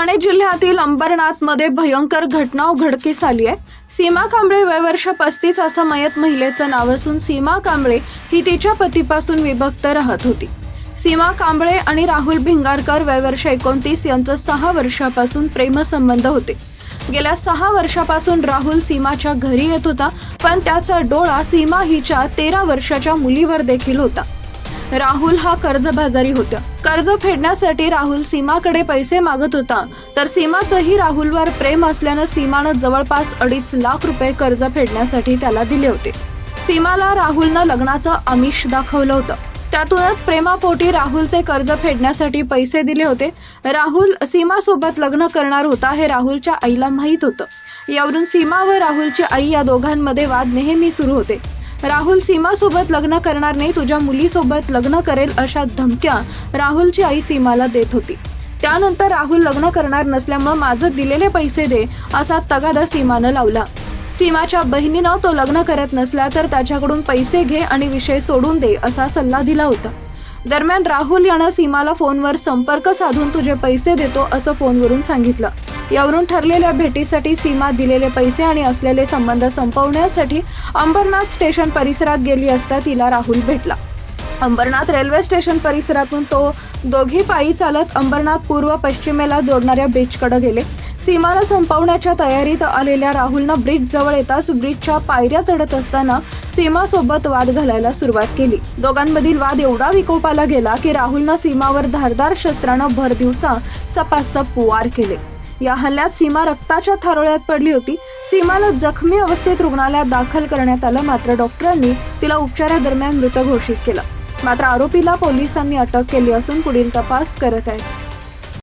ठाणे जिल्ह्यातील अंबरनाथमध्ये भयंकर घटना उघडकीस आली आहे. सीमा कांबळे वय वर्ष पस्तीस असं मयत महिलेचं नाव असून सीमा कांबळे ही तिच्या पतीपासून विभक्त राहत होती. सीमा कांबळे आणि राहुल भिंगारकर वय वर्ष एकोणतीस यांचं सहा वर्षापासून प्रेमसंबंध होते. गेल्या सहा वर्षापासून राहुल सीमाच्या घरी येत होता पण त्याचा डोळा सीमा हिच्या तेरा वर्षाच्या मुलीवर देखील होता. राहुल हा कर्जबाजारी होता. कर्ज फेडण्यासाठी राहुल सीमाकडे पैसे मागत होता. तर सीमाचंही राहुलवर प्रेम असल्यानं सीमानं जवळपास अडीच लाख रुपये कर्ज फेडण्यासाठी त्याला दिले होते. सीमाला राहुलनं लग्नाचं आमिष दाखवलं होतं. त्यातूनच प्रेमापोटी राहुलचे कर्ज फेडण्यासाठी पैसे दिले होते. राहुल सीमासोबत लग्न करणार होता हे राहुलच्या आईला माहीत होतं. यावरून सीमा व राहुलची आई या दोघांमध्ये वाद नेहमी सुरू होते. राहुल सीमासोबत लग्न करणार नाही तुझ्या मुलीसोबत लग्न करेल अशा धमक्या राहुलची आई सीमाला देत होती. त्यानंतर राहुल लग्न करणार नसल्यामुळे माझं दिलेले पैसे दे असा तगादा सीमानं लावला. सीमाच्या बहिणीनं तो लग्न करत नसला तर त्याच्याकडून पैसे घे आणि विषय सोडून दे असा सल्ला दिला होता. दरम्यान राहुल यानं सीमाला फोनवर संपर्क साधून तुझे पैसे देतो असं फोनवरून सांगितलं. यावरून ठरलेल्या भेटीसाठी सीमा दिलेले पैसे आणि असलेले संबंध संपवण्यासाठी अंबरनाथ स्टेशन परिसरात गेली असता तिला राहुल भेटला. अंबरनाथ रेल्वे स्टेशन परिसरातून तो दोघी पायी चालत अंबरनाथ पूर्व पश्चिमेला जोडणाऱ्या ब्रिजकडे गेले. सीमाला संपवण्याच्या तयारीत आलेल्या राहुलनं ब्रिज जवळ येताच ब्रिजच्या पायऱ्या चढत असताना सीमासोबत वाद घालायला सुरुवात केली. दोघांमधील वाद एवढा विकोपाला गेला की राहुलनं सीमावर धारदार शस्त्रानं भर दिवसा सपासप वार केले. या हल्ल्यात सीमा रक्ताच्या थारोळ्यात पडली होती. सीमाला जखमी अवस्थेत रुग्णालयात दाखल करण्यात आलं. मात्र डॉक्टरांनी तिला उपचारादरम्यान मृत घोषित केलं. मात्र आरोपीला पोलिसांनी अटक केली असून पुढील तपास करत आहेत.